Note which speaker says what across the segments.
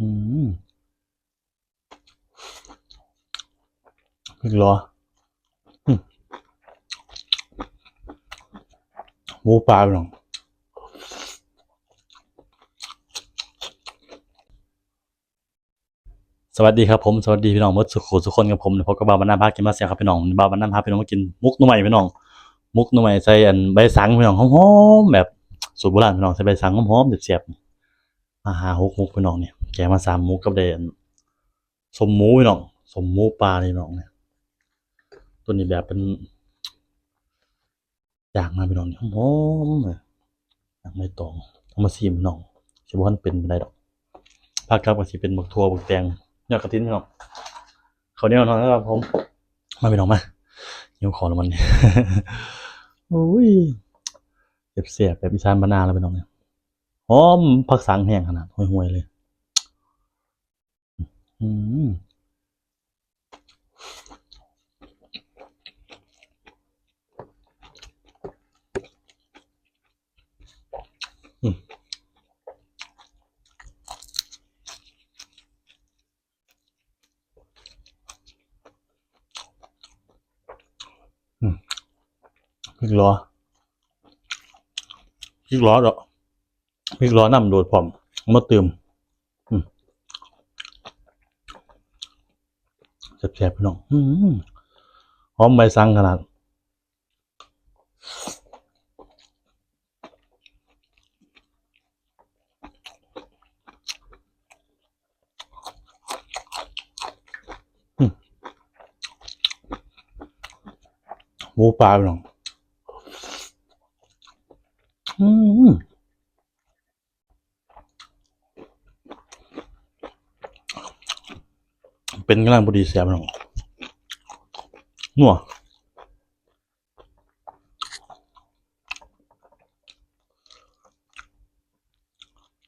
Speaker 1: อืมพริกล้ออืมหมูปลาพี่น้องสวัสดีครับผมสวัสดีพี่น้องมื่อสุขสุขคนกับผมพบกับบาวบรรณาภากินมาเสียครับพี่น้องบาวบรรณาภาพี่น้องมากินมุกหนุ่มใหม่พี่น้อง มุกหนุ่มใหม่ใส่อันใบสังพี่น้องหอมๆแบบสูตรโบราณพี่น้องใส่ใบสังหอมๆเสียบๆมาหาหกมุกพี่น้องเนี่ย แกมาสามมุกกับเดนสมหมูพี่น้องสมหมูปลาพี่น้องเนี่ยตัวนี้แบบเป็นยางมาพี่น้องเนี่ยหอมๆเลยย่างไม่ตองเอามาซีมพี่น้องชิบวันเป็นไปได้ดอกภาคครับก็สิเป็นบักทัวบักแตงยอดกระถินพี่น้องเขาเนี่ยนอนแล้วครับผมมาพี่น้องมาเหี่ยวขอแล้วมันโอ้ยเจ็บเสียบแบบอีสานบานนาแล้วพี่น้องเนี่ยหอมผักสังแห้งขนาดห่วยๆเลย อืมพริกล้อพริกล้อดอกพริกล้อน้ำโดดพร้อมมาเติม แซ่บๆพี่น้องหอมใบสังขนาดหมูปลาพี่น้อง อืม เป็นกำลังพอดีแซ่บหน่องนัว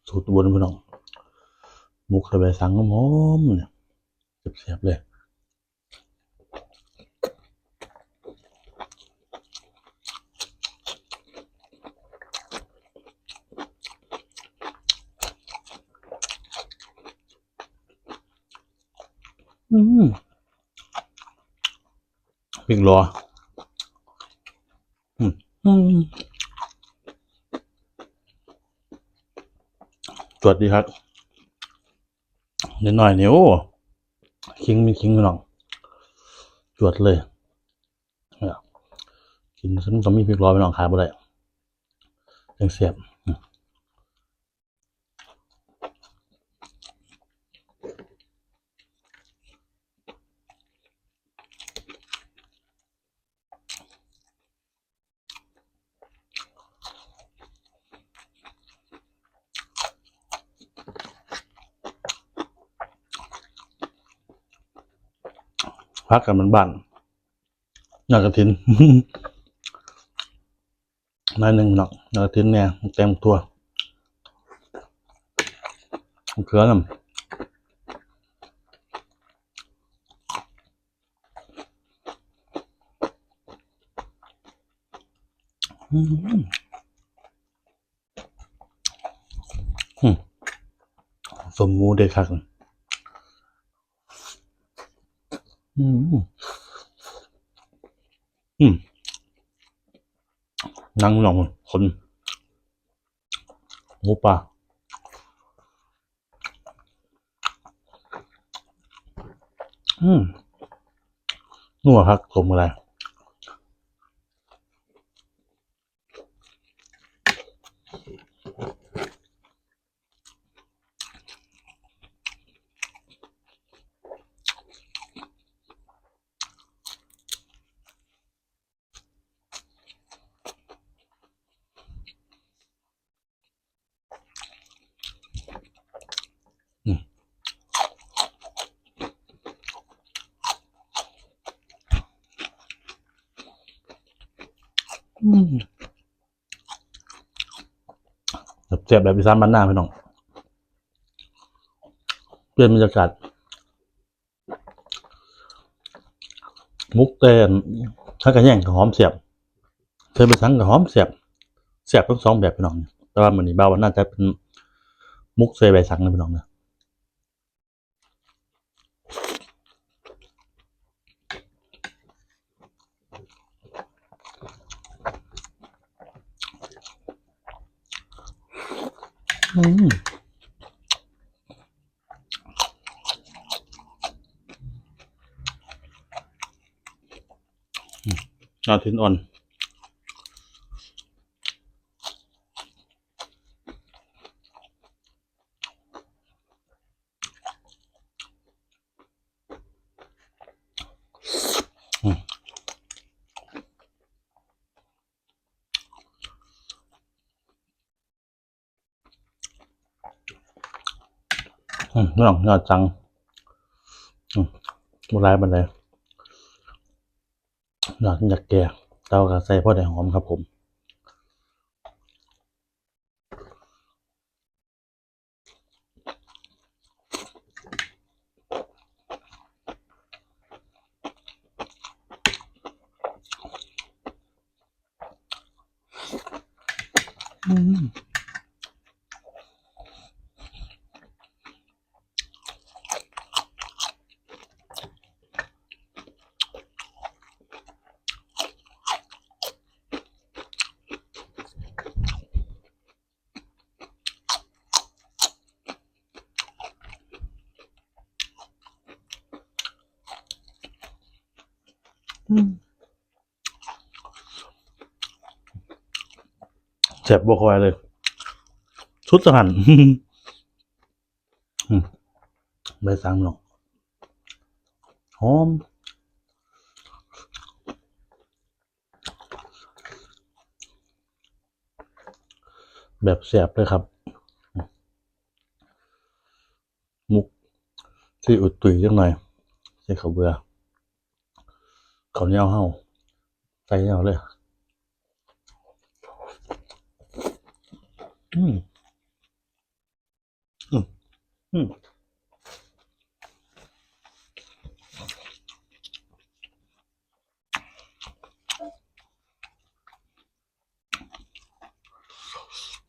Speaker 1: สูตรบนพี่น้องหมูกระเบยสังหอมเนี่ยเสียบๆเลย อืม พริกล้ออืมอืมสวัสดีครับนิดหน่อยนิ้วคิงมีคิงพี่น้องจวดเลยเนี่ยกินซึ่งต้องมีพริกล้อพี่น้องขายบ่ได้ยังเสียบอืม พักกันมันบ้านอยากกระถินนายหนึ่งเนาะอยากกระถินเนี่ยเต็มตัวเขือนอืมสมมูเด็ดคัก อืม อืมนั่งลองคนหมูป่าอืมนัวครับผมอะไร แบบเจ็บแบบอีสานบ้านหน้าพี่น้อง เปลี่ยนบรรยากาศ มุกเต้นถ้ากระแย่งกับหอมเสียบเคยไปสังกับหอมเสียบ เสียบทั้งสองแบบพี่น้อง แต่ว่ามันนี้บ้าวันน่าจะเป็นมุกเซใบสังนะพี่น้องนะ น่าถึงอ่อน น้องยอดจังอืมบุร้ายบันไดยอดอยากแก่เตากับใส่พ่อแดงหอมครับผมอืม อืมเจ็บบวคอยเลย ชุดสหันอืมใบสังหนอกหอมแบบแสบเลยครับ มุกที่อุดตุยจังหน่อยใส่ข้าวเบื่อ ข้าวเหนียวเฮาใส่เนียเลยอืมอืมอืม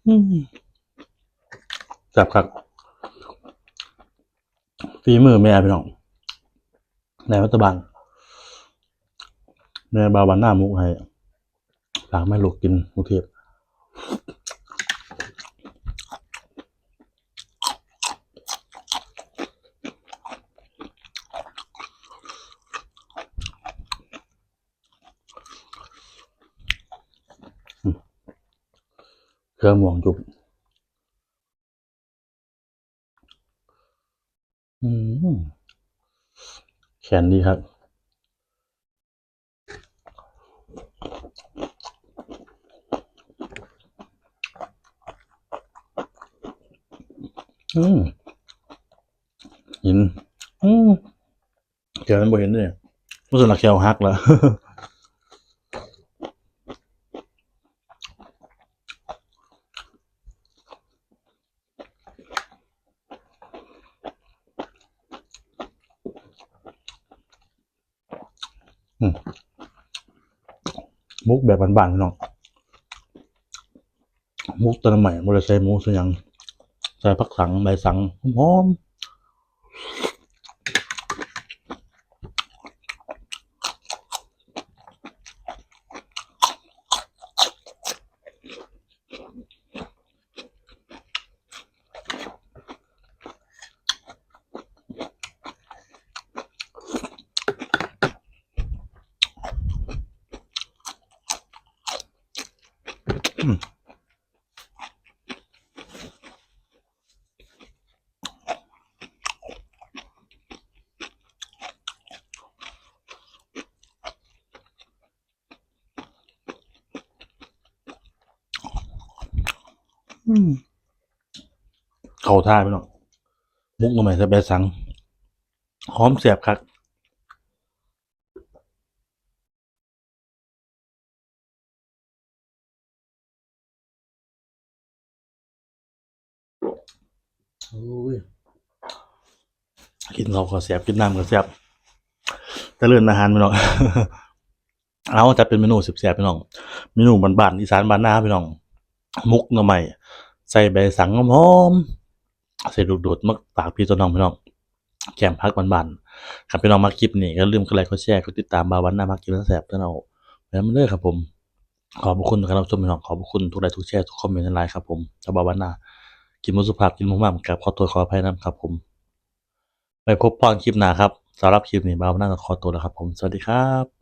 Speaker 1: อืมจับครับฝีมือแม่พี่น้องในรัฐบาล แม่บาวานหน้ามุกให้หลางแม่ลูกกินมุกเทพเครื่องหมวงจุบแขนดีครับ อืมเห็นอืมแขนมันบ่เห็นเลยรู้สึกหนักแขวหักแล้วมุกแบบบ้านๆพี่น้องมุกตอนใหม่บริใส่หมูส่วนหยังใส่ผักสังใบสังหอมอื เข้าท่าพี่น้องมุกตอนใหม่ใส่ใบสัง หอมเสียบครับโอ้ยกินข้าวก็แซ่บกินน้ำก็แซ่บแต่เลื่อนอาหารพี่น้องเอาจะเป็นเมนูสิบแซ่บพี่น้อง เมนูบ้านๆอีสานบ้านนาพี่น้อง มุกหน่อไม้ ใส่ใบสังหอมใส่ดูดๆมักปากพี่ตัวน้องพี่น้องแกมพักบ้านๆครับพี่น้องมาคลิปนี้ก็ลืมกดไลค์กดแชร์กดติดตามบาวันหน้ามากินแล้วแซ่บเพื่อนเอาแล้วมันเลยครับผม ขอบคุณทุกการรับชมพี่น้องขอบคุณทุกไลค์ทุกแชร์ทุกคอมเมนต์ในไลน์ครับผมจากบาวันหน้ากินมุสุภาพกินมุมมากกับขอตัวขออภัยนะครับผม ไปพบปอนคลิปหน้าครับสำหรับคลิปนี้บาวันหน้าขอตัวแล้วครับผมสวัสดีครับ